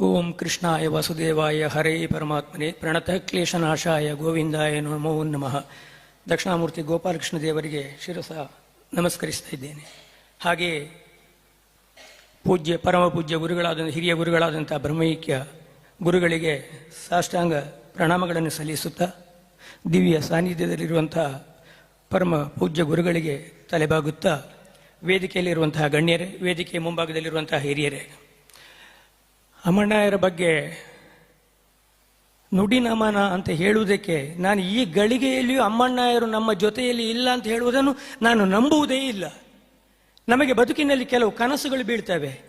ಓಂ ಕೃಷ್ಣಾಯ ವಸುದೇವಾಯ, ಹರೇ ಪರಮಾತ್ಮನೇ, ಪ್ರಣತಃ ಕ್ಲೇಶನಾಶಾಯ, ಗೋವಿಂದಾಯ ನಮೋ ನಮಃ. ದಕ್ಷಿಣಾಮೂರ್ತಿ ಗೋಪಾಲಕೃಷ್ಣ ದೇವರಿಗೆ ಶಿರಸ ನಮಸ್ಕರಿಸ್ತಾ ಇದ್ದೇನೆ. ಹಾಗೆಯೇ ಪೂಜ್ಯ, ಪರಮ ಪೂಜ್ಯ ಗುರುಗಳಾದ ಹಿರಿಯ ಗುರುಗಳಾದಂಥ ಬ್ರಹ್ಮೈಕ್ಯ ಗುರುಗಳಿಗೆ ಸಾಷ್ಟಾಂಗ ಪ್ರಣಾಮಗಳನ್ನು ಸಲ್ಲಿಸುತ್ತಾ ದಿವ್ಯ ಸಾನ್ನಿಧ್ಯದಲ್ಲಿರುವಂಥ ಪರಮ ಪೂಜ್ಯ ಗುರುಗಳಿಗೆ ತಲೆಬಾಗುತ್ತಾ ವೇದಿಕೆಯಲ್ಲಿರುವಂತಹ ಗಣ್ಯರೇ ವೇದಿಕೆ ಮುಂಭಾಗದಲ್ಲಿರುವಂತಹ ಹಿರಿಯರೇ ಅಮ್ಮಣ್ಣಯರ ಬಗ್ಗೆ ನುಡಿ ನಮನ ಅಂತ ಹೇಳುವುದಕ್ಕೆ ನಾನು ಈ ಗಳಿಗೆಯಲ್ಲಿಯೂ ಅಮ್ಮಣ್ಣಾಯರು ನಮ್ಮ ಜೊತೆಯಲ್ಲಿ ಇಲ್ಲ ಅಂತ ಹೇಳುವುದನ್ನು ನಾನು ನಂಬುವುದೇ ಇಲ್ಲ. ನಮಗೆ ಬದುಕಿನಲ್ಲಿ ಕೆಲವು ಕನಸುಗಳು ಬೀಳ್ತವೆ.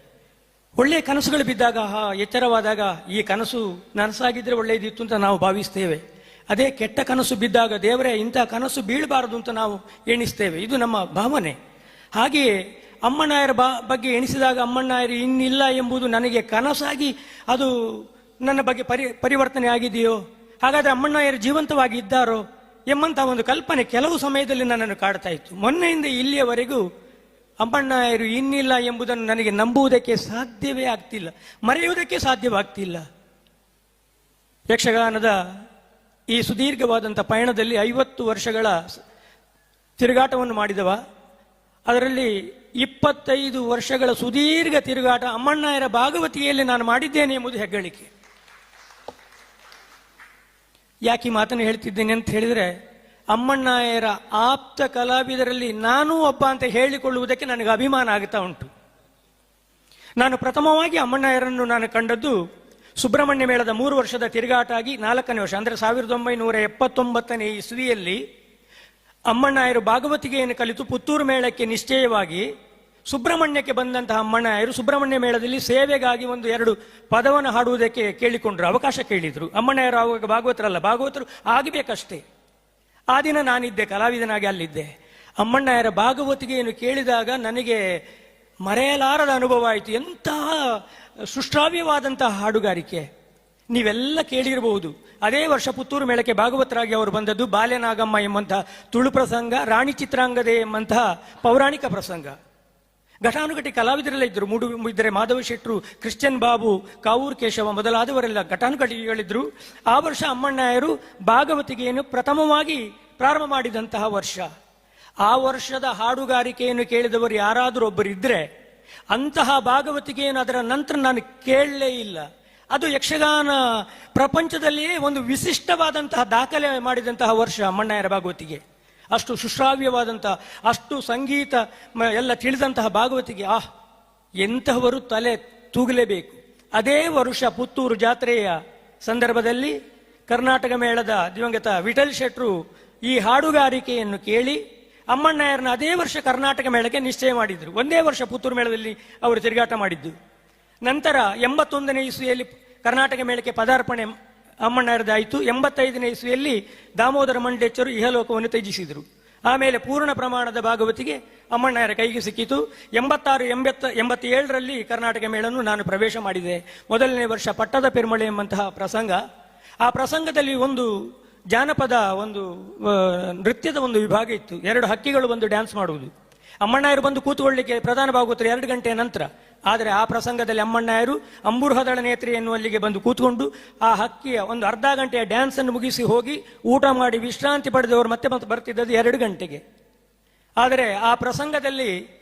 ಒಳ್ಳೆಯ ಕನಸುಗಳು ಬಿದ್ದಾಗ ಹಾ ಎಚ್ಚರವಾದಾಗ ಈ ಕನಸು ನನಸಾಗಿದ್ದರೆ ಒಳ್ಳೆಯದಿತ್ತು ಅಂತ ನಾವು ಭಾವಿಸ್ತೇವೆ. ಅದೇ ಕೆಟ್ಟ ಕನಸು ಬಿದ್ದಾಗ ದೇವರೇ ಇಂಥ ಕನಸು ಬೀಳಬಾರದು ಅಂತ ನಾವು ಎಣಿಸ್ತೇವೆ. ಇದು ನಮ್ಮ ಭಾವನೆ. ಹಾಗೆಯೇ ಅಮ್ಮಣ್ಣಾಯರ ಬಾ, ಬಗ್ಗೆ ಎಣಿಸಿದಾಗ ಅಮ್ಮಣ್ಣಾಯರು ಇನ್ನಿಲ್ಲ ಎಂಬುದು ನನಗೆ ಕನಸಾಗಿ ಅದು ನನ್ನ ಬಗ್ಗೆ ಪರಿ, ಪರಿವರ್ತನೆ ಆಗಿದೆಯೋ? ಹಾಗಾದರೆ ಅಮ್ಮಣ್ಣಾಯರು ಜೀವಂತವಾಗಿ ಇದ್ದಾರೋ? ಎಂಬಂತಹ ಒಂದು ಕಲ್ಪನೆ ಕೆಲವು ಸಮಯದಲ್ಲಿ ನನ್ನನ್ನು ಕಾಡ್ತಾ ಇತ್ತು. ಮೊನ್ನೆಯಿಂದ ಇಲ್ಲಿಯವರೆಗೂ ಅಮ್ಮಣ್ಣಾಯರು ಇನ್ನಿಲ್ಲ ಎಂಬುದನ್ನು ನನಗೆ ನಂಬುವುದಕ್ಕೆ ಸಾಧ್ಯವೇ ಆಗ್ತಿಲ್ಲ. ಮರೆಯುವುದಕ್ಕೆ ಸಾಧ್ಯವಾಗ್ತಿಲ್ಲ. ಯಕ್ಷಗಾನದ ಈ ಸುದೀರ್ಘವಾದಂಥ ಪಯಣದಲ್ಲಿ ಐವತ್ತು ವರ್ಷಗಳ ತಿರುಗಾಟವನ್ನು ಮಾಡಿದವ. ಅದರಲ್ಲಿ ಇಪ್ಪತ್ತೈದು ವರ್ಷಗಳ ಸುದೀರ್ಘ ತಿರುಗಾಟ ಅಮ್ಮಣ್ಣಾಯರ ಭಾಗವತಿಯಲ್ಲಿ ನಾನು ಮಾಡಿದ್ದೇನೆ ಎಂಬುದು ಹೆಗ್ಗಳಿಕೆ. ಯಾಕೆ ಮಾತನ್ನು ಹೇಳ್ತಿದ್ದೇನೆ ಅಂತ ಹೇಳಿದರೆ, ಅಮ್ಮಣ್ಣಾಯರ ಆಪ್ತ ಕಲಾವಿದರಲ್ಲಿ ನಾನೂ ಒಬ್ಬ ಅಂತ ಹೇಳಿಕೊಳ್ಳುವುದಕ್ಕೆ ನನಗೆ ಅಭಿಮಾನ ಆಗ್ತಾ ಉಂಟು. ನಾನು ಪ್ರಥಮವಾಗಿ ಅಮ್ಮಣ್ಣಾಯರನ್ನು ನಾನು ಕಂಡದ್ದು ಸುಬ್ರಹ್ಮಣ್ಯ ಮೇಳದ ಮೂರು ವರ್ಷದ ತಿರುಗಾಟ ಆಗಿ ನಾಲ್ಕನೇ ವರ್ಷ, ಅಂದರೆ ಸಾವಿರದ ಒಂಬೈನೂರ ಎಪ್ಪತ್ತೊಂಬತ್ತನೇ ಇಸ್ವಿಯಲ್ಲಿ ಅಮ್ಮಣ್ಣಾಯರು ಭಾಗವತಿಗೆಯನ್ನು ಕಲಿತು ಪುತ್ತೂರು ಮೇಳಕ್ಕೆ ನಿಶ್ಚಯವಾಗಿ ಸುಬ್ರಹ್ಮಣ್ಯಕ್ಕೆ ಬಂದಂತಹ ಅಮ್ಮಣ್ಣಾಯರು ಸುಬ್ರಹ್ಮಣ್ಯ ಮೇಳದಲ್ಲಿ ಸೇವೆಗಾಗಿ ಒಂದು ಎರಡು ಪದವನ್ನು ಹಾಡುವುದಕ್ಕೆ ಕೇಳಿಕೊಂಡ್ರು, ಅವಕಾಶ ಕೇಳಿದರು. ಅಮ್ಮಣ್ಣಾಯರು ಆವಾಗ ಭಾಗವತರಲ್ಲ, ಭಾಗವತರು ಆಗಬೇಕಷ್ಟೇ. ಆ ದಿನ ನಾನಿದ್ದೆ, ಕಲಾವಿದನಾಗಿ ಅಲ್ಲಿದ್ದೆ. ಅಮ್ಮಣ್ಣಾಯರ ಭಾಗವತಿಗೆಯನ್ನು ಕೇಳಿದಾಗ ನನಗೆ ಮರೆಯಲಾರದ ಅನುಭವ ಆಯಿತು. ಎಂತಹ ಸುಶ್ರಾವ್ಯವಾದಂತಹ ಹಾಡುಗಾರಿಕೆ. ನೀವೆಲ್ಲ ಕೇಳಿರಬಹುದು. ಅದೇ ವರ್ಷ ಪುತ್ತೂರು ಮೇಳಕ್ಕೆ ಭಾಗವತರಾಗಿ ಅವರು ಬಂದದ್ದು ಬಾಲ್ಯನಾಗಮ್ಮ ಎಂಬಂತಹ ತುಳು ಪ್ರಸಂಗ, ರಾಣಿ ಚಿತ್ರಾಂಗದೆ ಎಂಬಂತಹ ಪೌರಾಣಿಕ ಪ್ರಸಂಗ. ಘಟಾನುಘಟಿ ಕಲಾವಿದರೆಲ್ಲ ಇದ್ದರು. ಮೂಡು ಇದ್ದರೆ ಮಾಧವ ಶೆಟ್ರು, ಕ್ರಿಶ್ಚಿಯನ್ ಬಾಬು, ಕಾವೂರ್ ಕೇಶವ ಮೊದಲಾದವರೆಲ್ಲ ಘಟಾನುಘಟಿಗಳಿದ್ರು ಆ ವರ್ಷ ಅಮ್ಮಣ್ಣಾಯರು ಭಾಗವತಿಗೆಯನ್ನು ಪ್ರಥಮವಾಗಿ ಪ್ರಾರಂಭ ಮಾಡಿದಂತಹ ವರ್ಷ. ಆ ವರ್ಷದ ಹಾಡುಗಾರಿಕೆಯನ್ನು ಕೇಳಿದವರು ಯಾರಾದರೂ ಒಬ್ಬರು ಇದ್ರೆ ಅಂತಹ ಭಾಗವತಿಗೆಯನ್ನು ಅದರ ನಂತರ ನಾನು ಕೇಳಲೇ ಇಲ್ಲ. ಅದು ಯಕ್ಷಗಾನ ಪ್ರಪಂಚದಲ್ಲಿಯೇ ಒಂದು ವಿಶಿಷ್ಟವಾದಂತಹ ದಾಖಲೆ ಮಾಡಿದಂತಹ ವರ್ಷ ಅಮ್ಮಣ್ಣಾಯರ ಭಾಗವತಿಗೆ. ಅಷ್ಟು ಸುಶ್ರಾವ್ಯವಾದಂತಹ, ಅಷ್ಟು ಸಂಗೀತ ಎಲ್ಲ ತಿಳಿದಂತಹ ಭಾಗವತಿಗೆ. ಆಹ್, ಎಂತಹವರು ತಲೆ ತೂಗಲೇಬೇಕು. ಅದೇ ವರ್ಷ ಪುತ್ತೂರು ಜಾತ್ರೆಯ ಸಂದರ್ಭದಲ್ಲಿ ಕರ್ನಾಟಕ ಮೇಳದ ದಿವಂಗತ ವಿಠಲ್ ಶೆಟ್ರು ಈ ಹಾಡುಗಾರಿಕೆಯನ್ನು ಕೇಳಿ ಅಮ್ಮಣ್ಣಯ್ಯರನ್ನ ಅದೇ ವರ್ಷ ಕರ್ನಾಟಕ ಮೇಳಕ್ಕೆ ನಿಶ್ಚಯ ಮಾಡಿದ್ರು. ಒಂದೇ ವರ್ಷ ಪುತ್ತೂರು ಮೇಳದಲ್ಲಿ ಅವರು ತಿರುಗಾಟ ಮಾಡಿದ್ದು. ನಂತರ ಎಂಬತ್ತೊಂದನೇ ಇಸುವಿಯಲ್ಲಿ ಕರ್ನಾಟಕ ಮೇಳಕ್ಕೆ ಪದಾರ್ಪಣೆ ಅಮ್ಮಣ್ಣರದಾಯಿತು. ಎಂಬತ್ತೈದನೇ ಇಸುವೆಯಲ್ಲಿ ದಾಮೋದರ ಮಂಡೇಚ್ಚರು ಇಹಲೋಕವನ್ನು ತ್ಯಜಿಸಿದರು. ಆಮೇಲೆ ಪೂರ್ಣ ಪ್ರಮಾಣದ ಭಾಗವತಿಗೆ ಅಮ್ಮಣ್ಣರ ಕೈಗೆ ಸಿಕ್ಕಿತು. ಎಂಬತ್ತಾರು, ಎಂಬತ್ತ, ಎಂಬತ್ತೇಳರಲ್ಲಿ ಕರ್ನಾಟಕ ಮೇಳನ್ನು ನಾನು ಪ್ರವೇಶ ಮಾಡಿದೆ. ಮೊದಲನೇ ವರ್ಷ ಪಟ್ಟದ ಪೆರುಮಳೆ ಎಂಬಂತಹ ಪ್ರಸಂಗ. ಆ ಪ್ರಸಂಗದಲ್ಲಿ ಒಂದು ಜಾನಪದ ಒಂದು ನೃತ್ಯದ ಒಂದು ವಿಭಾಗ ಇತ್ತು. ಎರಡು ಹಕ್ಕಿಗಳು ಬಂದು ಡ್ಯಾನ್ಸ್ ಮಾಡುವುದು. ಅಮ್ಮಣ್ಣಯರು ಬಂದು ಕೂತುಕೊಳ್ಳಿಕ್ಕೆ ಪ್ರಧಾನ ಭಾಗವತರು ಎರಡು ಗಂಟೆಯ ನಂತರ ಆದರೆ ಆ ಪ್ರಸಂಗದಲ್ಲಿ ಅಮ್ಮಣ್ಣಾಯರು ಅಂಬುರ್ಹದಳ ನೇತ್ರಿ ಎನ್ನುವಲ್ಲಿಗೆ ಬಂದು ಕೂತ್ಕೊಂಡು ಆ ಹಕ್ಕಿಯ ಒಂದು ಅರ್ಧ ಗಂಟೆಯ ಡ್ಯಾನ್ಸ್ ಅನ್ನು ಮುಗಿಸಿ ಹೋಗಿ ಊಟ ಮಾಡಿ ವಿಶ್ರಾಂತಿ ಪಡೆದವರು ಮತ್ತೆ ಮತ್ತೆ ಬರ್ತಿದ್ದದ್ದು ಎರಡು ಗಂಟೆಗೆ. ಆದರೆ ಆ ಪ್ರಸಂಗದಲ್ಲಿ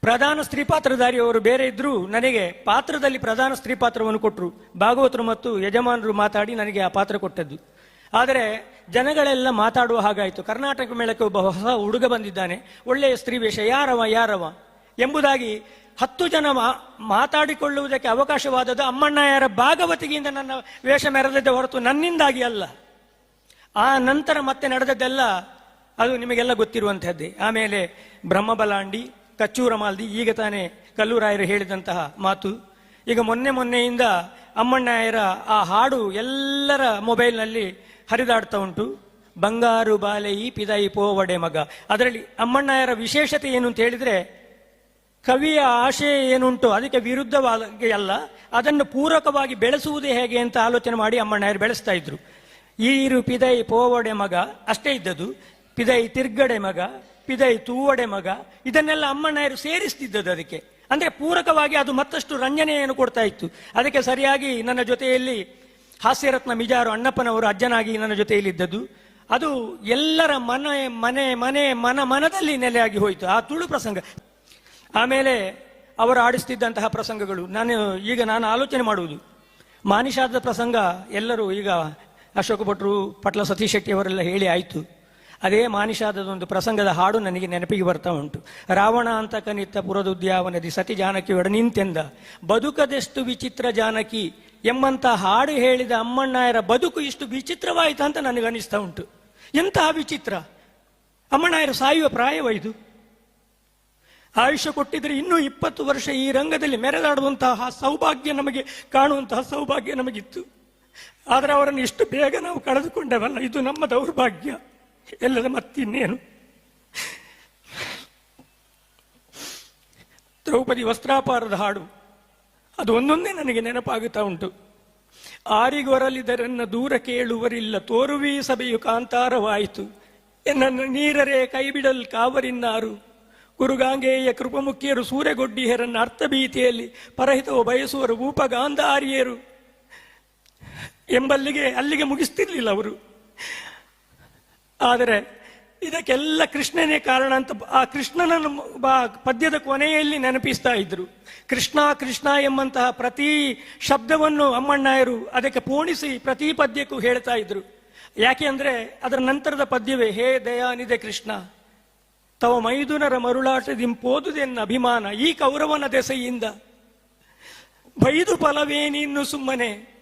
ಪ್ರಧಾನ ಸ್ತ್ರೀ ಪಾತ್ರಧಾರಿಯವರು ಬೇರೆ ಇದ್ರೂ ನನಗೆ ಪಾತ್ರದಲ್ಲಿ ಪ್ರಧಾನ ಸ್ತ್ರೀ ಪಾತ್ರವನ್ನು ಕೊಟ್ಟರು ಭಾಗವತರು ಮತ್ತು ಯಜಮಾನರು ಮಾತಾಡಿ ನನಗೆ ಆ ಪಾತ್ರ ಕೊಟ್ಟದ್ದು. ಆದರೆ ಜನಗಳೆಲ್ಲ ಮಾತಾಡುವ ಹಾಗಾಯಿತು. ಕರ್ನಾಟಕ ಮೇಳಕ್ಕೆ ಒಬ್ಬ ಹೊಸ ಹುಡುಗ ಬಂದಿದ್ದಾನೆ. ಒಳ್ಳೆಯ ಸ್ತ್ರೀ ವೇಷ ಯಾರವ? ಯಾರವ? ಎಂಬುದಾಗಿ ಹತ್ತು ಜನ ಮಾತಾಡಿಕೊಳ್ಳುವುದಕ್ಕೆ ಅವಕಾಶವಾದದ್ದು ಅಮ್ಮಣ್ಣಯ್ಯರ ಭಾಗವತಿಗೆಯಿಂದ ನನ್ನ ವೇಷ ಮೆರೆದದ್ದೇ ಹೊರತು ನನ್ನಿಂದಾಗಿ ಅಲ್ಲ. ಆ ನಂತರ ಮತ್ತೆ ನಡೆದದ್ದೆಲ್ಲ ಅದು ನಿಮಗೆಲ್ಲ ಗೊತ್ತಿರುವಂತಹದ್ದೇ ಆಮೇಲೆ ಬ್ರಹ್ಮಬಲಾಂಡಿ ಕಚ್ಚೂರ ಮಾಲ್ದಿ ಈಗ ತಾನೇ ಕಲ್ಲೂರಾಯರು ಹೇಳಿದಂತಹ ಮಾತು. ಈಗ ಮೊನ್ನೆ ಮೊನ್ನೆಯಿಂದ ಅಮ್ಮಣ್ಣಯ್ಯರ ಆ ಹಾಡು ಎಲ್ಲರ ಮೊಬೈಲ್ನಲ್ಲಿ ಹರಿದಾಡ್ತಾ ಉಂಟು. ಬಂಗಾರು ಬಾಲೆ ಈ ಪಿದಾಯಿ ಪೋವಡೆ ಮಗ. ಅದರಲ್ಲಿ ಅಮ್ಮಣ್ಣಯ್ಯರ ವಿಶೇಷತೆ ಏನು ಅಂತ ಹೇಳಿದ್ರೆ ಕವಿಯ ಆಶಯ ಏನುಂಟು? ಅದಕ್ಕೆ ವಿರುದ್ಧವಾಗಿ ಅಲ್ಲ. ಅದನ್ನು ಪೂರಕವಾಗಿ ಬೆಳೆಸುವುದೇ ಹೇಗೆ ಅಂತ ಆಲೋಚನೆ ಮಾಡಿ ಅಮ್ಮಣ್ಣಯ್ಯರು ಬೆಳೆಸ್ತಾ ಇದ್ರು. ಈರು ಪಿದೈ ಪೋವಡೆ ಮಗ ಅಷ್ಟೇ ಇದ್ದದ್ದು. ಪಿದೈ ತಿರ್ಗಡೆ ಮಗ, ಪಿದೈ ತೂವಡೆ ಮಗ, ಇದನ್ನೆಲ್ಲ ಅಮ್ಮಣ್ಣಯ್ಯರು ಸೇರಿಸ್ತಿದ್ದದ್ದು ಅದಕ್ಕೆ. ಅಂದ್ರೆ ಪೂರಕವಾಗಿ ಅದು ಮತ್ತಷ್ಟು ರಂಜನೆಯನ್ನು ಕೊಡ್ತಾ ಇತ್ತು. ಅದಕ್ಕೆ ಸರಿಯಾಗಿ ನನ್ನ ಜೊತೆಯಲ್ಲಿ ಹಾಸ್ಯರತ್ನ ಮಿಜಾರು ಅಣ್ಣಪ್ಪನವರು ಅಜ್ಜನಾಗಿ ನನ್ನ ಜೊತೆಯಲ್ಲಿ ಇದ್ದದ್ದು. ಅದು ಎಲ್ಲರ ಮನೆ ಮನೆ ಮನೆ, ಮನ, ಮನದಲ್ಲಿ ನೆಲೆಯಾಗಿ ಹೋಯಿತು. ಆ ತುಳು ಪ್ರಸಂಗ. ಆಮೇಲೆ ಅವರು ಆಡಿಸ್ತಿದ್ದಂತಹ ಪ್ರಸಂಗಗಳು. ನಾನು ಈಗ ನಾನು ಆಲೋಚನೆ ಮಾಡುವುದು. ಮಾನಿಷಾದ ಪ್ರಸಂಗ ಎಲ್ಲರೂ ಈಗ ಅಶೋಕ ಭಟ್ರು, ಪಟ್ಲ ಸತೀಶ್ ಶೆಟ್ಟಿ ಹೇಳಿ ಆಯಿತು. ಅದೇ ಮಾನಿಷಾದದ ಒಂದು ಪ್ರಸಂಗದ ಹಾಡು ನನಗೆ ನೆನಪಿಗೆ ಬರ್ತಾ ಉಂಟು. ರಾವಣ ಅಂತ ಕನಿತ್ತ ಪುರದುದ್ಯಾವನದಿ ಸತಿ ಜಾನಕಿ ಒಡನಿಂತೆಂದ ಬದುಕದೆಷ್ಟು ವಿಚಿತ್ರ ಜಾನಕಿ ಎಂಬಂತ ಹಾಡು ಹೇಳಿದ ಅಮ್ಮಣ್ಣಾಯರ ಬದುಕು ಇಷ್ಟು ವಿಚಿತ್ರವಾಯಿತು ಅಂತ ನನಗನಿಸ್ತಾ ಉಂಟು. ಎಂತಹ ವಿಚಿತ್ರ? ಅಮ್ಮಣ್ಣಾಯರ ಸಾಯುವ ಪ್ರಾಯವೈದು ಆಯುಷ್ಯ ಕೊಟ್ಟಿದ್ರೆ ಇನ್ನೂ ಇಪ್ಪತ್ತು ವರ್ಷ ಈ ರಂಗದಲ್ಲಿ ಮೆರೆದಾಡುವಂತಹ ಸೌಭಾಗ್ಯ ನಮಗೆ ಕಾಣುವಂತಹ ಸೌಭಾಗ್ಯ ನಮಗಿತ್ತು. ಆದರೆ ಅವರನ್ನು ಇಷ್ಟು ಬೇಗ ನಾವು ಕಳೆದುಕೊಂಡವಲ್ಲ, ಇದು ನಮ್ಮ ದೌರ್ಭಾಗ್ಯ. ಎಲ್ಲದ ಮತ್ತಿನ್ನೇನು? ದ್ರೌಪದಿ ವಸ್ತ್ರಾಪಾರದ ಹಾಡು. ಅದು ಒಂದೊಂದೇ ನನಗೆ ನೆನಪಾಗುತ್ತಾ ಉಂಟು. ಆರಿಗೊರಲಿದರನ್ನ ದೂರ ಕೇಳುವರಿಲ್ಲ, ತೋರುವಿ ಸಭೆಯು ಕಾಂತಾರವಾಯಿತು. ಎನ್ನನ್ನು ನೀರರೆ ಕೈಬಿಡಲ್ ಕಾವರಿನ್ನಾರು. ಗುರುಗಾಂಗೇಯ ಕೃಪಮುಖಿಯರು ಸೂರ್ಯಗೊಡ್ಡಿಯರನ್ನ ಅರ್ಥಭೀತಿಯಲ್ಲಿ ಪರಹಿತವು ಬಯಸುವರು ಭೂಪಗಾಂಧಾರಿಯರು ಎಂಬಲ್ಲಿಗೆ ಅಲ್ಲಿಗೆ ಮುಗಿಸ್ತಿರ್ಲಿಲ್ಲ ಅವರು. ಆದರೆ ಇದಕ್ಕೆಲ್ಲ ಕೃಷ್ಣನೇ ಕಾರಣ ಅಂತ ಆ ಕೃಷ್ಣನನ್ನು ಪದ್ಯದ ಕೊನೆಯಲ್ಲಿ ನೆನಪಿಸ್ತಾ ಇದ್ರು. ಕೃಷ್ಣ ಕೃಷ್ಣ ಎಂಬಂತಹ ಪ್ರತಿ ಶಬ್ದವನ್ನು ಅಮ್ಮಣ್ಣಾಯರು ಅದಕ್ಕೆ ಪೋಣಿಸಿ ಪ್ರತಿ ಪದ್ಯಕ್ಕೂ ಹೇಳ್ತಾ ಇದ್ರು. ಯಾಕೆ ಅಂದರೆ ಅದರ ನಂತರದ ಪದ್ಯವೇ ಹೇ ದಯಾನಿದೆ ಕೃಷ್ಣ. ತವ ಮೈದುನರ ಮರುಳಾಟದಿಂಪೋದುದೆನ್ನ ಅಭಿಮಾನ ಈ ಕೌರವನ ದೆಸೆಯಿಂದ. ಬೈದು ಫಲವೇನಿನ್ನು ಸುಮ್ಮನೆ.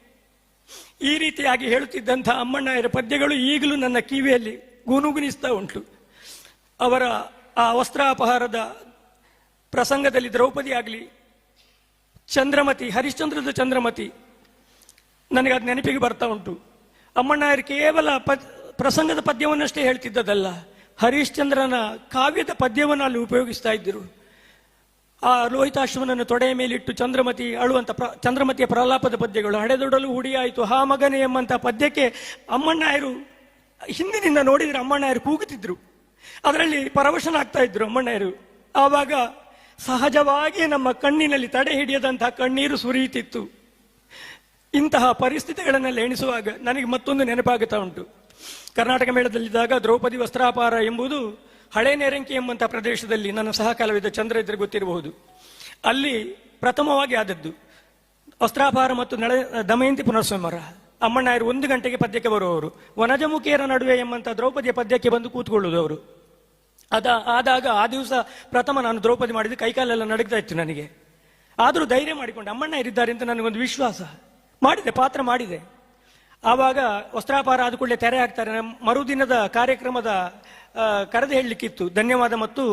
ಈ ರೀತಿಯಾಗಿ ಹೇಳುತ್ತಿದ್ದಂಥ ಅಮ್ಮಣ್ಣಯ್ಯರ ಪದ್ಯಗಳು ಈಗಲೂ ನನ್ನ ಕಿವಿಯಲ್ಲಿ ಗುನುಗುನಿಸ್ತಾ ಉಂಟು. ಅವರ ಆ ವಸ್ತ್ರಾಪಹಾರದ ಪ್ರಸಂಗದಲ್ಲಿ ದ್ರೌಪದಿ ಆಗಲಿ, ಚಂದ್ರಮತಿ, ಹರಿಶ್ಚಂದ್ರದ ಚಂದ್ರಮತಿ, ನನಗೆ ಅದು ನೆನಪಿಗೆ ಬರ್ತಾ ಉಂಟು. ಅಮ್ಮಣ್ಣಯ್ಯರು ಕೇವಲ ಪ ಪ್ರಸಂಗದ ಪದ್ಯವನ್ನಷ್ಟೇ ಹೇಳ್ತಿದ್ದದಲ್ಲ. ಹರಿಶ್ಚಂದ್ರನ ಕಾವ್ಯದ ಪದ್ಯವನ್ನು ಅಲ್ಲಿ ಉಪಯೋಗಿಸ್ತಾ ಇದ್ದರು. ಆ ಲೋಹಿತಾಶ್ವನನ್ನು ತೊಡೆಯ ಮೇಲಿಟ್ಟು ಚಂದ್ರಮತಿ ಅಳುವಂತ ಪ್ರ, ಚಂದ್ರಮತಿಯ ಪ್ರಲಾಪದ ಪದ್ಯಗಳು ಹಡೆದೊಡಲು ಹುಡಿಯಾಯಿತು. ಹಾ ಮಗನೇ ಎಂಬಂಥ ಪದ್ಯಕ್ಕೆ ಅಮ್ಮಣ್ಣಾಯರು, ಹಿಂದಿನಿಂದ ನೋಡಿದರೆ ಅಮ್ಮಣ್ಣಾಯರು ಕೂಗುತ್ತಿದ್ರು. ಅದರಲ್ಲಿ ಪರವಶನಾಗ್ತಾ ಇದ್ರು ಅಮ್ಮಣ್ಣಾಯರು. ಆವಾಗ ಸಹಜವಾಗಿ ನಮ್ಮ ಕಣ್ಣಿನಲ್ಲಿ ತಡೆ ಹಿಡಿಯದಂತಹ ಕಣ್ಣೀರು ಸುರಿಯುತ್ತಿತ್ತು. ಇಂತಹ ಪರಿಸ್ಥಿತಿಗಳನ್ನೆಲ್ಲ ಎಣಿಸುವಾಗ ನನಗೆ ಮತ್ತೊಂದು ನೆನಪಾಗುತ್ತಾ ಉಂಟು. ಕರ್ನಾಟಕ ಮೇಳದಲ್ಲಿದ್ದಾಗ ದ್ರೌಪದಿ ವಸ್ತ್ರಾಪಾರ ಎಂಬುದು ಹಳೆ ನೆರಂಕಿ ಎಂಬಂಥ ಪ್ರದೇಶದಲ್ಲಿ ನನ್ನ ಸಹ ಕಲಾವಿದ ಚಂದ್ರ ಇದ್ರೆ ಗೊತ್ತಿರಬಹುದು. ಅಲ್ಲಿ ಪ್ರಥಮವಾಗಿ ಆದದ್ದು ವಸ್ತ್ರಾಪಾರ ಮತ್ತು ನಳ, ದಮಯಂತಿ ಪುನರ್ಸ್ವಾಮರ ಅಮ್ಮಣ್ಣಾಯರು ಒಂದು ಗಂಟೆಗೆ ಪದ್ಯಕ್ಕೆ ಬರುವವರು. ವನಜಮುಖಿಯರ ನಡುವೆ ಎಂಬಂಥ ದ್ರೌಪದಿಯ ಪದ್ಯಕ್ಕೆ ಬಂದು ಕೂತ್ಕೊಳ್ಳುವುದು ಅವರು. ಅದ, ಆದಾಗ ಆ ದಿವಸ ಪ್ರಥಮ ನಾನು ದ್ರೌಪದಿ ಮಾಡಿದ್ದು ಕೈಕಾಲೆಲ್ಲ ನಡಗ್ತಾ ಇತ್ತು ನನಗೆ. ಆದರೂ ಧೈರ್ಯ ಮಾಡಿಕೊಂಡು ಅಮ್ಮಣ್ಣ ಇರಿದ್ದಾರೆ ಅಂತ ನನಗೊಂದು ವಿಶ್ವಾಸ. ಮಾಡಿದೆ, ಪಾತ್ರ ಮಾಡಿದೆ. ಆವಾಗ ವಸ್ತ್ರಾಪಾರ ಆದ ಕೂಡಲೇ ತೆರೆ ಹಾಕ್ತಾರೆ. ಮರುದಿನದ ಕಾರ್ಯಕ್ರಮದ ಕರೆದು ಹೇಳಲಿಕ್ಕಿತ್ತು. ಧನ್ಯವಾದ ಮತ್ತು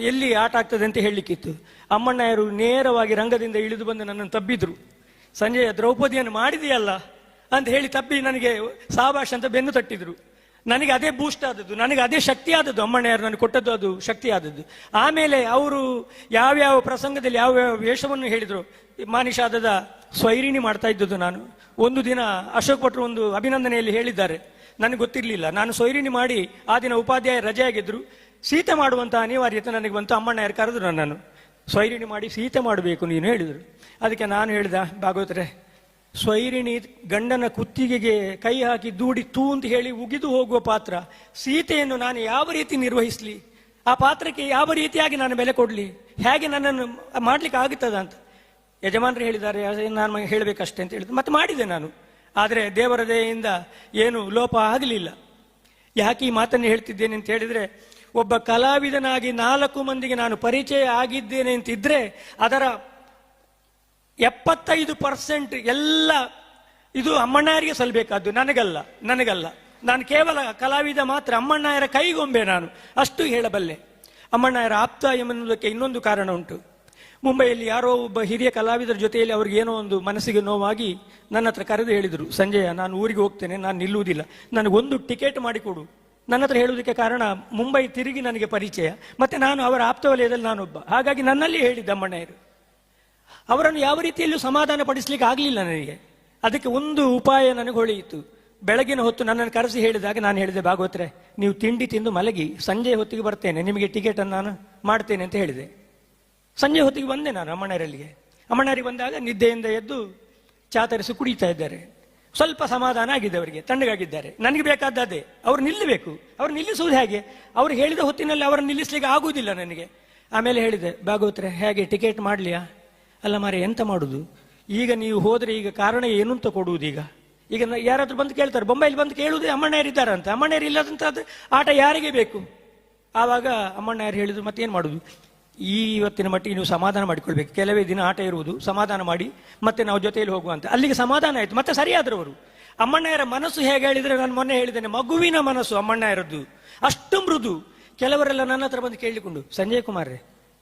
ಎಲ್ಲಿ ಆಟ ಆಗ್ತದೆ ಅಂತ ಹೇಳಲಿಕ್ಕಿತ್ತು. ಅಮ್ಮಣ್ಣಯರು ನೇರವಾಗಿ ರಂಗದಿಂದ ಇಳಿದು ಬಂದು ನನ್ನನ್ನು ತಬ್ಬಿದ್ರು. ಸಂಜೆಯ ದ್ರೌಪದಿಯನ್ನು ಮಾಡಿದೆಯಲ್ಲ ಅಂತ ಹೇಳಿ ತಬ್ಬಿ ನನಗೆ ಸಾಬಾಷ್ ಅಂತ ಬೆನ್ನು ತಟ್ಟಿದ್ರು. ನನಗೆ ಅದೇ ಬೂಸ್ಟ್ ಆದದ್ದು, ನನಗೆ ಅದೇ ಶಕ್ತಿ ಆದದ್ದು ಅಮ್ಮಣ್ಣಯ್ಯರು ನನಗೆ ಕೊಟ್ಟದ್ದು ಅದು ಶಕ್ತಿ ಆದದ್ದು. ಆಮೇಲೆ ಅವರು ಯಾವ್ಯಾವ ಪ್ರಸಂಗದಲ್ಲಿ ಯಾವ್ಯಾವ ವೇಷವನ್ನು ಹೇಳಿದ್ರು, ಮಾನಿಷಾದದ ಸ್ವೈರಿಣಿ ಮಾಡ್ತಾ ಇದ್ದದ್ದು ನಾನು. ಒಂದು ದಿನ ಅಶೋಕ್ ಭಟ್ರು ಒಂದು ಅಭಿನಂದನೆಯಲ್ಲಿ ಹೇಳಿದ್ದಾರೆ, ನನಗೆ ಗೊತ್ತಿರಲಿಲ್ಲ. ನಾನು ಸ್ವೈರಿಣಿ ಮಾಡಿ ಆ ದಿನ ಉಪಾಧ್ಯಾಯ ರಜೆಯಾಗಿದ್ದರು ಸೀತೆ ಮಾಡುವಂಥ ಅನಿವಾರ್ಯತೆ ನನಗೆ ಬಂತು, ಅಮ್ಮಣ್ಣಯ್ಯರು ಕರೆದ್ರು ನನ್ನನ್ನು. ಸ್ವೈರಿಣಿ ಮಾಡಿ ಸೀತೆ ಮಾಡಬೇಕು ನೀನು ಹೇಳಿದರು. ಅದಕ್ಕೆ ನಾನು ಹೇಳಿದ ಭಾಗವತರೆ ಸ್ವೈರಿಣಿ ಗಂಡನ ಕುತ್ತಿಗೆಗೆ ಕೈ ಹಾಕಿ ದೂಡಿ ತೂ ಅಂತ ಹೇಳಿ ಉಗಿದು ಹೋಗುವ ಪಾತ್ರ, ಸೀತೆಯನ್ನು ನಾನು ಯಾವ ರೀತಿ ನಿರ್ವಹಿಸಲಿ? ಆ ಪಾತ್ರಕ್ಕೆ ಯಾವ ರೀತಿಯಾಗಿ ನಾನು ಬೆಲೆ ಕೊಡಲಿ? ಹೇಗೆ ನನ್ನನ್ನು ಮಾಡ್ಲಿಕ್ಕೆ ಆಗುತ್ತದ ಅಂತ? ಯಜಮಾನರು ಹೇಳಿದ್ದಾರೆ ನಾನು ಹೇಳಬೇಕಷ್ಟೇ ಅಂತ ಹೇಳಿದ್ರು. ಮತ್ತೆ ಮಾಡಿದೆ ನಾನು. ಆದರೆ ದೇವರ ದಯೆಯಿಂದ ಏನು ಲೋಪ ಆಗಲಿಲ್ಲ. ಯಾಕೆ ಈ ಮಾತನ್ನು ಹೇಳ್ತಿದ್ದೇನೆ ಅಂತ ಹೇಳಿದರೆ, ಒಬ್ಬ ಕಲಾವಿದನಾಗಿ ನಾಲ್ಕು ಮಂದಿಗೆ ನಾನು ಪರಿಚಯ ಆಗಿದ್ದೇನೆ ಅಂತಿದ್ರೆ, ಅದರ ಎಪ್ಪತ್ತೈದು ಪರ್ಸೆಂಟ್ ಎಲ್ಲ ಇದು ಅಮ್ಮಣ್ಣಾಯರಿಗೆ ಸಲ್ಲಬೇಕಾದ್ದು ನನಗಲ್ಲ ನನಗಲ್ಲ. ನಾನು ಕೇವಲ ಕಲಾವಿದ ಮಾತ್ರ, ಅಮ್ಮಣ್ಣಾಯರ ಕೈಗೊಂಬೆ ನಾನು. ಅಷ್ಟು ಹೇಳಬಲ್ಲೆ. ಅಮ್ಮಣ್ಣಾಯರ ಆಪ್ತ ಎಂಬುದಕ್ಕೆ ಇನ್ನೊಂದು ಕಾರಣ ಉಂಟು. ಮುಂಬೈಯಲ್ಲಿ ಯಾರೋ ಒಬ್ಬ ಹಿರಿಯ ಕಲಾವಿದರ ಜೊತೆಯಲ್ಲಿ ಅವ್ರಿಗೆ ಏನೋ ಒಂದು ಮನಸ್ಸಿಗೆ ನೋವಾಗಿ ನನ್ನ ಹತ್ರ ಕರೆದು ಹೇಳಿದರು, ಸಂಜಯ, ನಾನು ಊರಿಗೆ ಹೋಗ್ತೇನೆ, ನಾನು ನಿಲ್ಲುವುದಿಲ್ಲ. ನನಗೊಂದು ಟಿಕೆಟ್ ಮಾಡಿಕೊಡು. ನನ್ನ ಹತ್ರ ಹೇಳುವುದಕ್ಕೆ ಕಾರಣ ಮುಂಬೈ ತಿರುಗಿ ನನಗೆ ಪರಿಚಯ. ಮತ್ತೆ ನಾನು ಅವರ ಆಪ್ತ ವಲಯದಲ್ಲಿ ನಾನೊಬ್ಬ. ಹಾಗಾಗಿ ನನ್ನಲ್ಲಿ ಹೇಳಿದ್ದ ಅಮ್ಮಣ್ಣಯ್ಯರು ಅವರನ್ನು ಯಾವ ರೀತಿಯಲ್ಲೂ ಸಮಾಧಾನ ಪಡಿಸ್ಲಿಕ್ಕೆ ಆಗಲಿಲ್ಲ ನನಗೆ. ಅದಕ್ಕೆ ಒಂದು ಉಪಾಯ ನನಗೆ ಹೊಳೆಯಿತು. ಬೆಳಗಿನ ಹೊತ್ತು ನನ್ನನ್ನು ಕರೆಸಿ ಹೇಳಿದಾಗ ನಾನು ಹೇಳಿದೆ, ಭಾಗವತ್ರೆ, ನೀವು ತಿಂಡಿ ತಿಂದು ಮಲಗಿ, ಸಂಜೆ ಹೊತ್ತಿಗೆ ಬರ್ತೇನೆ, ನಿಮಗೆ ಟಿಕೆಟನ್ನು ನಾನು ಮಾಡ್ತೇನೆ ಅಂತ ಹೇಳಿದೆ. ಸಂಜೆ ಹೊತ್ತಿಗೆ ಬಂದೆ ನಾನು ಅಮ್ಮಣ್ಣರಲ್ಲಿಗೆ. ಅಮ್ಮಣ್ಣರಿಗೆ ಬಂದಾಗ ನಿದ್ದೆಯಿಂದ ಎದ್ದು ಚಾತರಿಸಿ ಕುಡಿತಾ ಇದ್ದಾರೆ. ಸ್ವಲ್ಪ ಸಮಾಧಾನ ಆಗಿದೆ ಅವರಿಗೆ, ತಣ್ಣಗಾಗಿದ್ದಾರೆ. ನನಗೆ ಬೇಕಾದದ್ದೇ ಅವರು ನಿಲ್ಲಬೇಕು. ಅವ್ರು ನಿಲ್ಲಿಸುವುದು ಹೇಗೆ? ಅವರು ಹೇಳಿದ ಹೊತ್ತಿನಲ್ಲಿ ಅವರನ್ನು ನಿಲ್ಲಿಸ್ಲಿಕ್ಕೆ ಆಗುವುದಿಲ್ಲ ನನಗೆ. ಆಮೇಲೆ ಹೇಳಿದೆ, ಭಾಗವತ್ರೆ, ಹೇಗೆ ಟಿಕೆಟ್ ಮಾಡಲಿಯಾ? ಅಲ್ಲ ಮಾರೆ, ಎಂತ ಮಾಡುದು? ಈಗ ನೀವು ಹೋದ್ರೆ ಈಗ ಕಾರಣ ಏನು ಅಂತ ಕೊಡುವುದು ಈಗ? ಈಗ ಯಾರಾದ್ರೂ ಬಂದು ಕೇಳ್ತಾರೆ, ಬೊಂಬೈಲಿ ಬಂದು ಕೇಳುವುದೇ ಅಮ್ಮಣ್ಣಯರಿದ್ದಾರಂತ ಅಮ್ಮಣ್ಣಯ್ಯರು ಇಲ್ಲದಂತಾದ್ರೆ ಆಟ ಯಾರಿಗೆ ಬೇಕು? ಆವಾಗ ಅಮ್ಮಣ್ಣಯ್ಯರು ಹೇಳಿದ್ರು, ಮತ್ತೇನು ಮಾಡುದು? ಈ ಇವತ್ತಿನ ಮಟ್ಟಿಗೆ ನೀವು ಸಮಾಧಾನ ಮಾಡಿಕೊಳ್ಬೇಕು. ಕೆಲವೇ ದಿನ ಆಟ ಇರುವುದು, ಸಮಾಧಾನ ಮಾಡಿ, ಮತ್ತೆ ನಾವು ಜೊತೆಯಲ್ಲಿ ಹೋಗುವಂತ ಅಲ್ಲಿಗೆ ಸಮಾಧಾನ ಆಯ್ತು, ಮತ್ತೆ ಸರಿಯಾದ್ರವರು. ಅಮ್ಮಣ್ಣಯ್ಯರ ಮನಸ್ಸು ಹೇಗೆ ಹೇಳಿದ್ರೆ ನಾನು ಮೊನ್ನೆ ಹೇಳಿದ್ದೇನೆ, ಮಗುವಿನ ಮನಸ್ಸು ಅಮ್ಮಣ್ಣಯ್ಯರದ್ದು. ಅಷ್ಟು ಮೃದು. ಕೆಲವರೆಲ್ಲ ನನ್ನ ಹತ್ರ ಬಂದು ಕೇಳಿಕೊಂಡು, ಸಂಜಯ್ ಕುಮಾರ್ರೆ,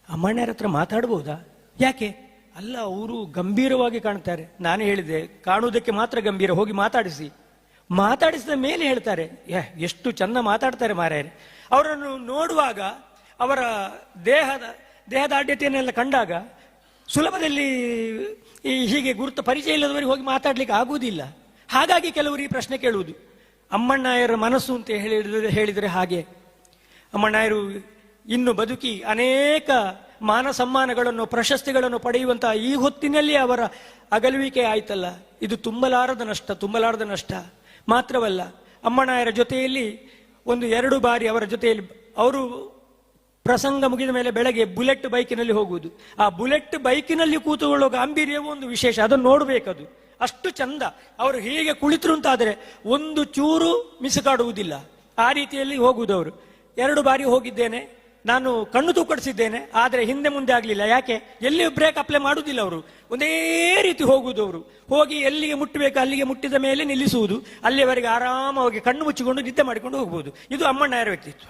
ಅಮ್ಮಣ್ಣಯ್ಯರ ಹತ್ರ ಮಾತಾಡ್ಬೋದಾ? ಯಾಕೆ? ಅಲ್ಲ, ಅವರು ಗಂಭೀರವಾಗಿ ಕಾಣ್ತಾರೆ. ನಾನು ಹೇಳಿದೆ, ಕಾಣುವುದಕ್ಕೆ ಮಾತ್ರ ಗಂಭೀರ, ಹೋಗಿ ಮಾತಾಡಿಸಿ. ಮಾತಾಡಿಸಿದ ಮೇಲೆ ಹೇಳ್ತಾರೆ ಎಷ್ಟು ಚಂದ ಮಾತಾಡ್ತಾರೆ ಮಾರಾಯರೆ ಅವರನ್ನು ನೋಡುವಾಗ, ಅವರ ದೇಹದ ದೇಹದಾಢ್ಯತೆಯನ್ನೆಲ್ಲ ಕಂಡಾಗ, ಸುಲಭದಲ್ಲಿ ಈ ಹೀಗೆ ಗುರುತ ಪರಿಚಯ ಇಲ್ಲದವರಿಗೆ ಹೋಗಿ ಮಾತಾಡ್ಲಿಕ್ಕೆ ಆಗುವುದಿಲ್ಲ. ಹಾಗಾಗಿ ಕೆಲವರು ಈ ಪ್ರಶ್ನೆ ಕೇಳುವುದು. ಅಮ್ಮಣ್ಣಾಯರ ಮನಸ್ಸು ಅಂತ ಹೇಳಿದ್ರೆ, ಹೇಳಿದರೆ ಹಾಗೆ. ಅಮ್ಮಣ್ಣಾಯರು ಇನ್ನು ಬದುಕಿ ಅನೇಕ ಮಾನ ಸಮ್ಮಾನಗಳನ್ನು, ಪ್ರಶಸ್ತಿಗಳನ್ನು ಪಡೆಯುವಂತಹ ಈ ಹೊತ್ತಿನಲ್ಲಿ ಅವರ ಅಗಲುವಿಕೆ ಆಯ್ತಲ್ಲ. ಇದು ತುಂಬಲಾರದ ನಷ್ಟ ತುಂಬಲಾರದ ನಷ್ಟ. ಮಾತ್ರವಲ್ಲ ಅಮ್ಮನಾಯರ ಜೊತೆಯಲ್ಲಿ ಒಂದು ಎರಡು ಬಾರಿ ಅವರ ಜೊತೆಯಲ್ಲಿ ಅವರು ಪ್ರಸಂಗ ಮುಗಿದ ಮೇಲೆ ಬೆಳಗ್ಗೆ ಬುಲೆಟ್ ಬೈಕಿನಲ್ಲಿ ಹೋಗುವುದು. ಆ ಬುಲೆಟ್ ಬೈಕಿನಲ್ಲಿ ಕೂತುಕೊಳ್ಳುವ ಗಾಂಭೀರ್ಯವೂ ಒಂದು ವಿಶೇಷ. ಅದನ್ನು ನೋಡಬೇಕದು. ಅಷ್ಟು ಚಂದ. ಅವರು ಹೀಗೆ ಕುಳಿತರು ಅಂತಾದರೆ ಒಂದು ಚೂರು ಮಿಸುಕಾಡುವುದಿಲ್ಲ. ಆ ರೀತಿಯಲ್ಲಿ ಹೋಗುವುದು ಅವರು ಎರಡು ಬಾರಿ ಹೋಗಿದ್ದೇನೆ. ನಾನು ಕಣ್ಣು ತೂಕಡಿಸಿದ್ದೇನೆ, ಆದರೆ ಹಿಂದೆ ಮುಂದೆ ಆಗಲಿಲ್ಲ. ಯಾಕೆ? ಎಲ್ಲಿ ಬ್ರೇಕ್ ಅಪ್ಲೈ ಮಾಡುವುದಿಲ್ಲ ಅವರು. ಒಂದೇ ರೀತಿ ಹೋಗುವುದು ಅವರು. ಹೋಗಿ ಎಲ್ಲಿಗೆ ಮುಟ್ಟಬೇಕು ಅಲ್ಲಿಗೆ ಮುಟ್ಟಿದ ಮೇಲೆ ನಿಲ್ಲಿಸುವುದು. ಅಲ್ಲಿಯವರೆಗೆ ಆರಾಮವಾಗಿ ಕಣ್ಣು ಮುಚ್ಚಿಕೊಂಡು ನಿದ್ದೆ ಮಾಡಿಕೊಂಡು ಹೋಗ್ಬೋದು. ಇದು ಅಮ್ಮಣ್ಣಾಯರ ವ್ಯಕ್ತಿತ್ವ?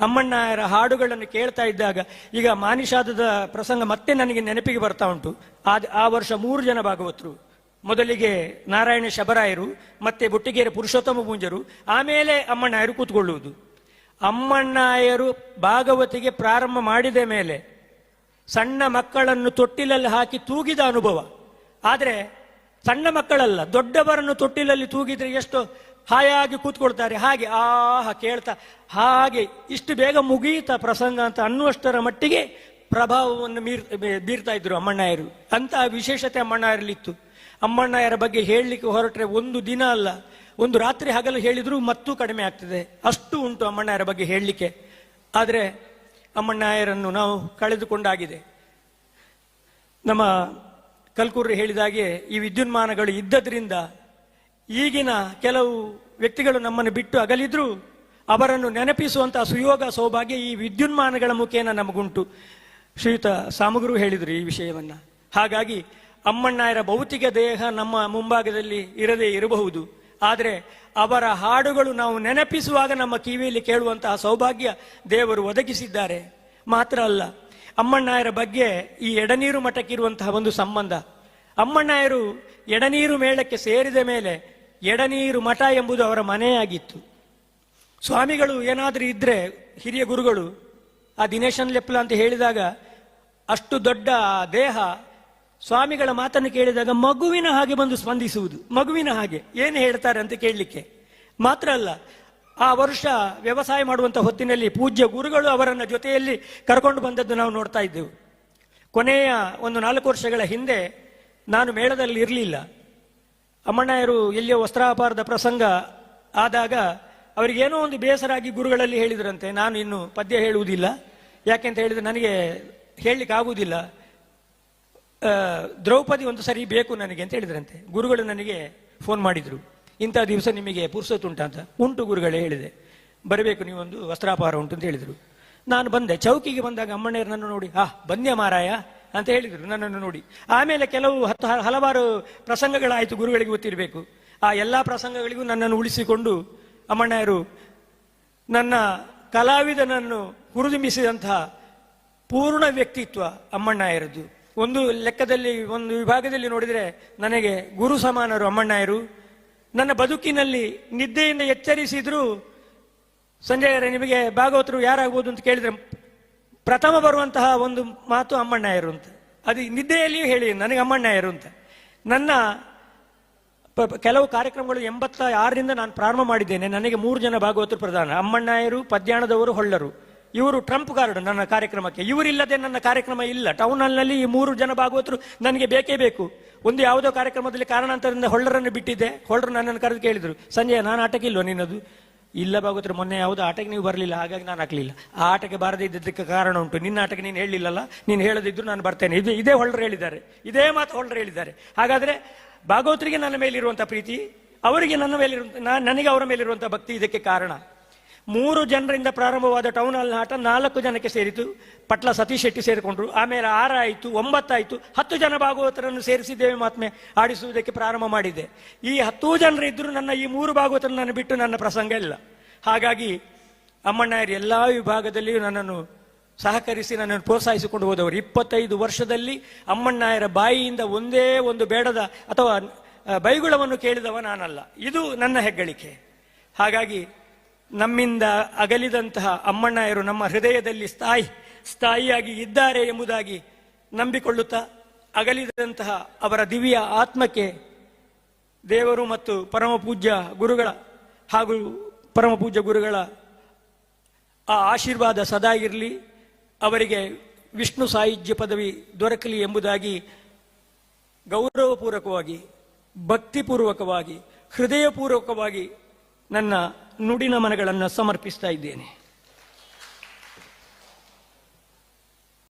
ಅಮ್ಮಣ್ಣಾಯರ ಹಾಡುಗಳನ್ನು ಕೇಳ್ತಾ ಇದ್ದಾಗ, ಈಗ ಮಾನಿಷಾದದ ಪ್ರಸಂಗ ಮತ್ತೆ ನನಗೆ ನೆನಪಿಗೆ ಬರ್ತಾ ಉಂಟು. ಆ ಆ ವರ್ಷ ಮೂರು ಜನ ಭಾಗವತರು. ಮೊದಲಿಗೆ ನಾರಾಯಣ ಶಬರಾಯರು, ಮತ್ತೆ ಬುಟ್ಟಿಗೆರೆ ಪುರುಷೋತ್ತಮ ಪೂಂಜರು, ಆಮೇಲೆ ಅಮ್ಮಣ್ಣಾಯರು ಕೂತ್ಕೊಳ್ಳುವುದು? ಅಮ್ಮಣ್ಣಯ್ಯರು ಭಾಗವತಿಗೆ ಪ್ರಾರಂಭ ಮಾಡಿದ ಮೇಲೆ ಸಣ್ಣ ಮಕ್ಕಳನ್ನು ತೊಟ್ಟಿಲಲ್ಲಿ ಹಾಕಿ ತೂಗಿದ ಅನುಭವ. ಆದರೆ ಸಣ್ಣ ಮಕ್ಕಳಲ್ಲ, ದೊಡ್ಡವರನ್ನು ತೊಟ್ಟಿಲಲ್ಲಿ ತೂಗಿದ್ರೆ ಎಷ್ಟು ಹಾಯಾಗಿ ಕೂತ್ಕೊಳ್ತಾರೆ. ಹಾಗೆ ಆಹ ಕೇಳ್ತಾ, ಹಾಗೆ ಇಷ್ಟು ಬೇಗ ಮುಗಿಯಿತ ಪ್ರಸಂಗ ಅಂತ ಅನ್ನುವಷ್ಟರ ಮಟ್ಟಿಗೆ ಪ್ರಭಾವವನ್ನು ಮೀರ್ ಬೀರ್ತಾ ಇದ್ರು ಅಮ್ಮಣ್ಣಾಯರು. ಅಂತಹ ವಿಶೇಷತೆ ಅಮ್ಮಣ್ಣಾಯರಲ್ಲಿತ್ತು. ಅಮ್ಮಣ್ಣಾಯರ ಬಗ್ಗೆ ಹೇಳಲಿಕ್ಕೆ ಹೊರಟ್ರೆ ಒಂದು ದಿನ ಅಲ್ಲ ಒಂದು ರಾತ್ರಿ ಹಗಲು ಹೇಳಿದ್ರು ಮತ್ತೂ ಕಡಿಮೆ ಆಗ್ತದೆ. ಅಷ್ಟು ಉಂಟು ಅಮ್ಮಣ್ಣಯ್ಯರ ಬಗ್ಗೆ ಹೇಳಲಿಕ್ಕೆ. ಆದರೆ ಅಮ್ಮಣ್ಣಯ್ಯರನ್ನು ನಾವು ಕಳೆದುಕೊಂಡಾಗಿದೆ. ನಮ್ಮ ಕಲ್ಕೂರ್ರಿ ಹೇಳಿದಾಗೆ ಈ ವಿದ್ಯುನ್ಮಾನಗಳು ಇದ್ದದ್ರಿಂದ ಈಗಿನ ಕೆಲವು ವ್ಯಕ್ತಿಗಳು ನಮ್ಮನ್ನು ಬಿಟ್ಟು ಅಗಲಿದ್ರು ಅವರನ್ನು ನೆನಪಿಸುವಂತಹ ಸುಯೋಗ ಸೌಭಾಗ್ಯ ಈ ವಿದ್ಯುನ್ಮಾನಗಳ ಮುಖೇನ ನಮಗುಂಟು. ಶ್ರೀಯುತ ಸಾಮಗುರು ಹೇಳಿದರು ಈ ವಿಷಯವನ್ನು. ಹಾಗಾಗಿ ಅಮ್ಮಣ್ಣಾಯರ ಭೌತಿಕ ದೇಹ ನಮ್ಮ ಮುಂಭಾಗದಲ್ಲಿ ಇರದೇ ಇರಬಹುದು. ಆದರೆ ಅವರ ಹಾಡುಗಳು ನಾವು ನೆನಪಿಸುವಾಗ ನಮ್ಮ ಕಿವಿಯಲ್ಲಿ ಕೇಳುವಂತಹ ಸೌಭಾಗ್ಯ ದೇವರು ಒದಗಿಸಿದ್ದಾರೆ. ಮಾತ್ರ ಅಲ್ಲ ಅಮ್ಮಣ್ಣಾಯರ ಬಗ್ಗೆ ಈ ಎಡನೀರು ಮಠಕ್ಕಿರುವಂತಹ ಒಂದು ಸಂಬಂಧ. ಅಮ್ಮಣ್ಣಾಯರು ಎಡನೀರು ಮೇಳಕ್ಕೆ ಸೇರಿದ ಮೇಲೆ ಎಡನೀರು ಮಠ ಎಂಬುದು ಅವರ ಮನೆಯಾಗಿತ್ತು. ಸ್ವಾಮಿಗಳು ಏನಾದರೂ ಇದ್ದರೆ ಹಿರಿಯ ಗುರುಗಳು, ಆ ದಿನೇಶನ್ ಲೆಪ್ಲ ಅಂತ ಹೇಳಿದಾಗ ಅಷ್ಟು ದೊಡ್ಡ ದೇಹ ಸ್ವಾಮಿಗಳ ಮಾತನ್ನು ಕೇಳಿದಾಗ ಮಗುವಿನ ಹಾಗೆ ಬಂದು ಸ್ಪಂದಿಸುವುದು. ಮಗುವಿನ ಹಾಗೆ. ಏನು ಹೇಳ್ತಾರೆ ಅಂತ ಕೇಳಲಿಕ್ಕೆ? ಮಾತ್ರ ಅಲ್ಲ, ಆ ವರ್ಷ ವ್ಯವಸಾಯ ಮಾಡುವಂಥ ಹೊತ್ತಿನಲ್ಲಿ ಪೂಜ್ಯ ಗುರುಗಳು ಅವರನ್ನು ಜೊತೆಯಲ್ಲಿ ಕರ್ಕೊಂಡು ಬಂದದ್ದು ನಾವು ನೋಡ್ತಾ ಇದ್ದೆವು. ಕೊನೆಯ ಒಂದು ನಾಲ್ಕು ವರ್ಷಗಳ ಹಿಂದೆ ನಾನು ಮೇಳದಲ್ಲಿ ಇರಲಿಲ್ಲ. ಅಮ್ಮಣ್ಣಯ್ಯರು ಎಲ್ಲಿಯೋ ವಸ್ತ್ರಾಪಾರದ ಪ್ರಸಂಗ ಆದಾಗ ಅವರಿಗೇನೋ ಒಂದು ಬೇಸರಾಗಿ ಗುರುಗಳಲ್ಲಿ ಹೇಳಿದ್ರಂತೆ. ನಾನು ಇನ್ನು ಪದ್ಯ ಹೇಳುವುದಿಲ್ಲ. ಯಾಕೆಂತ ಹೇಳಿದ್ರೆ ನನಗೆ ಹೇಳಲಿಕ್ಕೆ ಆಗುವುದಿಲ್ಲ ದ್ರೌಪದಿ ಒಂದು ಸರಿ ಬೇಕು ನನಗೆ ಅಂತ ಹೇಳಿದ್ರಂತೆ. ಗುರುಗಳು ನನಗೆ ಫೋನ್ ಮಾಡಿದ್ರು. ಇಂಥ ದಿವಸ ನಿಮಗೆ ಪುರ್ಸೊತ್ತುಂಟ ಅಂತ. ಉಂಟು ಗುರುಗಳೇ ಹೇಳಿದೆ. ಬರಬೇಕು, ನೀವೊಂದು ವಸ್ತ್ರಾಪಹಾರ ಉಂಟು ಅಂತ ಹೇಳಿದರು. ನಾನು ಬಂದೆ. ಚೌಕಿಗೆ ಬಂದಾಗ ಅಮ್ಮಣ್ಣರು ನನ್ನ ನೋಡಿ, ಹಾ ಬಂದ್ಯ ಮಾರಾಯ ಅಂತ ಹೇಳಿದರು ನನ್ನನ್ನು ನೋಡಿ. ಆಮೇಲೆ ಕೆಲವು ಹತ್ತು ಹಲವಾರು ಪ್ರಸಂಗಗಳಾಯಿತು ಗುರುಗಳಿಗೆ ಗೊತ್ತಿರಬೇಕು. ಆ ಎಲ್ಲ ಪ್ರಸಂಗಗಳಿಗೂ ನನ್ನನ್ನು ಉಳಿಸಿಕೊಂಡು ಅಮ್ಮಣ್ಣಯ್ಯರು ನನ್ನ ಕಲಾವಿದನನ್ನು ಹುರಿದುಂಬಿಸಿದಂತಹ ಪೂರ್ಣ ವ್ಯಕ್ತಿತ್ವ ಅಮ್ಮಣ್ಣಯ್ಯರದ್ದು. ಒಂದು ಲೆಕ್ಕದಲ್ಲಿ, ಒಂದು ವಿಭಾಗದಲ್ಲಿ ನೋಡಿದರೆ ನನಗೆ ಗುರು ಸಮಾನರು ಅಮ್ಮಣ್ಣಾಯರು. ನನ್ನ ಬದುಕಿನಲ್ಲಿ ನಿದ್ದೆಯಿಂದ ಎಚ್ಚರಿಸಿದ್ರು ಸಂಜಯರೇ ನಿಮಗೆ ಭಾಗವತರು ಯಾರಾಗ್ಬೋದು ಅಂತ ಕೇಳಿದ್ರೆ ಪ್ರಥಮ ಬರುವಂತಹ ಒಂದು ಮಾತು ಅಮ್ಮಣ್ಣಾಯರು ಅಂತ. ಅದು ನಿದ್ದೆಯಲ್ಲಿಯೂ ಹೇಳಿ, ನನಗೆ ಅಮ್ಮಣ್ಣಾಯರು ಅಂತ. ನನ್ನ ಕೆಲವು ಕಾರ್ಯಕ್ರಮಗಳು ಎಂಬತ್ತ ಆರರಿಂದ ನಾನು ಪ್ರಾರಂಭ ಮಾಡಿದ್ದೇನೆ. ನನಗೆ ಮೂರು ಜನ ಭಾಗವತರು ಪ್ರಧಾನ. ಅಮ್ಮಣ್ಣಾಯರು, ಪದ್ಯಾಣದವರು, ಹೊಳ್ಳರು. ಇವರು ಟ್ರಂಪ್ ಕಾರ್ಡ್ ನನ್ನ ಕಾರ್ಯಕ್ರಮಕ್ಕೆ. ಇವರಿಲ್ಲದೆ ನನ್ನ ಕಾರ್ಯಕ್ರಮ ಇಲ್ಲ. ಟೌನ್ ಹಾಲ್ನಲ್ಲಿ ಈ ಮೂರು ಜನ ಭಾಗವತರು ನನಗೆ ಬೇಕೇ ಬೇಕು. ಒಂದು ಯಾವುದೋ ಕಾರ್ಯಕ್ರಮದಲ್ಲಿ ಕಾರಣಾಂತರದಿಂದ ಹೊಳ್ಳರನ್ನು ಬಿಟ್ಟಿದ್ದೆ. ಹೊಳ್ಳರು ನನ್ನನ್ನು ಕರೆದು ಕೇಳಿದ್ರು ಸಂಜೆ ನಾನು ಆಟಕ್ಕೆ ಇಲ್ವೋ ನಿನ್ನದು? ಇಲ್ಲ ಭಾಗವತರು, ಮೊನ್ನೆ ಯಾವುದೋ ಆಟಕ್ಕೆ ನೀವು ಬರಲಿಲ್ಲ, ಹಾಗಾಗಿ ನಾನು ಹಾಕಲಿಲ್ಲ. ಆ ಆಟಕ್ಕೆ ಬಾರದೇ ಇದ್ದದಕ್ಕೆ ಕಾರಣ ಉಂಟು. ನಿನ್ನ ಆಟಕ್ಕೆ ನೀನು ಹೇಳಿಲ್ಲಲ್ಲ ನೀನು ಹೇಳದಿದ್ರು ನಾನು ಬರ್ತೇನೆ. ಇದು ಇದೇ ಹೊಳ್ಳರು ಹೇಳಿದ್ದಾರೆ. ಇದೇ ಮಾತು ಹೊಳ್ಳರು ಹೇಳಿದ್ದಾರೆ. ಹಾಗಾದ್ರೆ ಭಾಗವತರಿಗೆ ನನ್ನ ಮೇಲಿರುವಂಥ ಪ್ರೀತಿ, ಅವರಿಗೆ ನನ್ನ ಮೇಲಿರುವಂಥ ನನಗೆ ಅವರ ಮೇಲಿರುವಂಥ ಭಕ್ತಿ ಇದಕ್ಕೆ ಕಾರಣ. ಮೂರು ಜನರಿಂದ ಪ್ರಾರಂಭವಾದ ಟೌನ್ ಹಾಲ್ ಆಟ ನಾಲ್ಕು ಜನಕ್ಕೆ ಸೇರಿತು. ಪಟ್ಲ ಸತೀಶ್ ಶೆಟ್ಟಿ ಸೇರಿಕೊಂಡ್ರು. ಆಮೇಲೆ ಆರಾಯಿತು ಒಂಬತ್ತಾಯಿತು ಹತ್ತು ಜನ ಭಾಗವತರನ್ನು ಸೇರಿಸಿದ್ದೇವೆ ಮಾತ್ಮೆ. ಆಡಿಸುವುದಕ್ಕೆ ಪ್ರಾರಂಭ ಮಾಡಿದೆ. ಈ ಹತ್ತು ಇದ್ದರು ನನ್ನ ಈ ಮೂರು ಭಾಗವತರನ್ನು ಬಿಟ್ಟು ನನ್ನ ಪ್ರಸಂಗ ಇಲ್ಲ. ಹಾಗಾಗಿ ಅಮ್ಮಣ್ಣಯ್ಯರು ಎಲ್ಲ ವಿಭಾಗದಲ್ಲಿಯೂ ನನ್ನನ್ನು ಸಹಕರಿಸಿ ನನ್ನನ್ನು ಪ್ರೋತ್ಸಾಹಿಸಿಕೊಂಡು ಹೋದವರು. ಇಪ್ಪತ್ತೈದು ವರ್ಷದಲ್ಲಿ ಅಮ್ಮಣ್ಣಾಯರ ಬಾಯಿಯಿಂದ ಒಂದೇ ಒಂದು ಬೇಡದ ಅಥವಾ ಬೈಗುಳವನ್ನು ಕೇಳಿದವ ನಾನಲ್ಲ. ಇದು ನನ್ನ ಹೆಗ್ಗಳಿಕೆ. ಹಾಗಾಗಿ ನಮ್ಮಿಂದ ಅಗಲಿದಂತಹ ಅಮ್ಮಣ್ಣಯರು ನಮ್ಮ ಹೃದಯದಲ್ಲಿ ಸ್ಥಾಯಿ, ಸ್ಥಾಯಿಯಾಗಿ ಇದ್ದಾರೆ ಎಂಬುದಾಗಿ ನಂಬಿಕೊಳ್ಳುತ್ತಾ ಅಗಲಿದಂತಹ ಅವರ ದಿವ್ಯ ಆತ್ಮಕ್ಕೆ ದೇವರು ಮತ್ತು ಪರಮ ಪೂಜ್ಯ ಗುರುಗಳ ಹಾಗೂ ಪರಮ ಪೂಜ್ಯ ಗುರುಗಳ ಆ ಆಶೀರ್ವಾದ ಸದಾ ಇರಲಿ. ಅವರಿಗೆ ವಿಷ್ಣು ಸಾಹಿತ್ಯ ಪದವಿ ದೊರಕಲಿ ಎಂಬುದಾಗಿ ಗೌರವಪೂರ್ವಕವಾಗಿ, ಭಕ್ತಿಪೂರ್ವಕವಾಗಿ, ಹೃದಯಪೂರ್ವಕವಾಗಿ ನನ್ನ ನುಡಿನ ಮನಗಳನ್ನು ಸಮರ್ಪಿಸ್ತಾ ಇದ್ದೇನೆ.